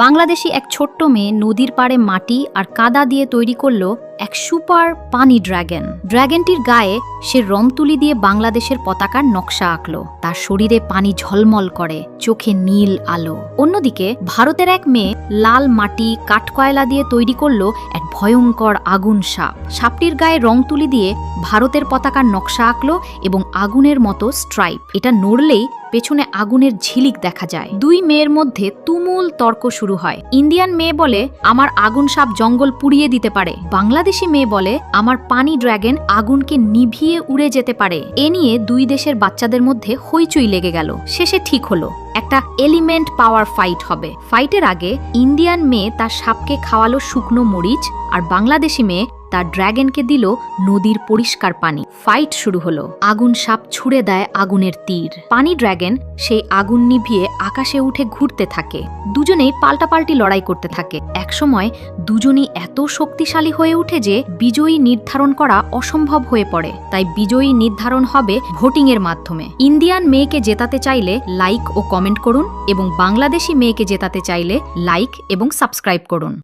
বাংলাদেশি এক ছোট্ট মেয়ে নদীর পাড়ে মাটি আর কাদা দিয়ে তৈরি করল এক সুপার পানি ড্রাগন। ড্রাগনটির গায়ে সে রং তুলি দিয়ে বাংলাদেশের পতাকার নকশা আঁকলো। তার শরীরে পানি ঝলমল করে, চোখে নীল আলো। অন্যদিকে ভারতের এক মেয়ে লাল মাটি, কাঠকয়লা দিয়ে তৈরি করল এক ভয়ঙ্কর আগুন সাপ। সাপটির গায়ে রং তুলি দিয়ে ভারতের পতাকার নকশা আঁকলো এবং আগুনের মতো স্ট্রাইপ। এটা নড়লেই পেছনে আগুনের ঝিলিক দেখা যায়। দুই মেয়ের মধ্যে তুমুল তর্ক শুরু হয়। ইন্ডিয়ান মেয়ে বলে, আমার আগুন সাপ জঙ্গল পুড়িয়ে দিতে পারে। বাংলাদেশি মেয়ে বলে, আমার পানি ড্রাগন আগুনকে নিভিয়ে উড়ে যেতে পারে। এ নিয়ে দুই দেশের বাচ্চাদের মধ্যে হইচই লেগে গেল। শেষে ঠিক হলো, একটা এলিমেন্ট পাওয়ার ফাইট হবে। ফাইটের আগে ইন্ডিয়ান মেয়ে তার সাপকে খাওয়ালো শুকনো মরিচ, আর বাংলাদেশি মেয়ে তার ড্রাগনকে দিল নদীর পরিষ্কার পানি। ফাইট শুরু হলো। আগুন সাপ ছুড়ে দেয় আগুনের তীর। পানি ড্রাগন সেই আগুন নিভিয়ে আকাশে উঠে ঘুরতে থাকে। দুজনেই পাল্টাপাল্টি লড়াই করতে থাকে। একসময় দুজনই এত শক্তিশালী হয়ে ওঠে যে বিজয়ী নির্ধারণ করা অসম্ভব হয়ে পড়ে। তাই বিজয়ী নির্ধারণ হবে ভোটিং এর মাধ্যমে। ইন্ডিয়ান মেয়েকে জেতাতে চাইলে লাইক ও কমেন্ট করুন এবং বাংলাদেশি মেয়েকে জেতাতে চাইলে লাইক এবং সাবস্ক্রাইব করুন।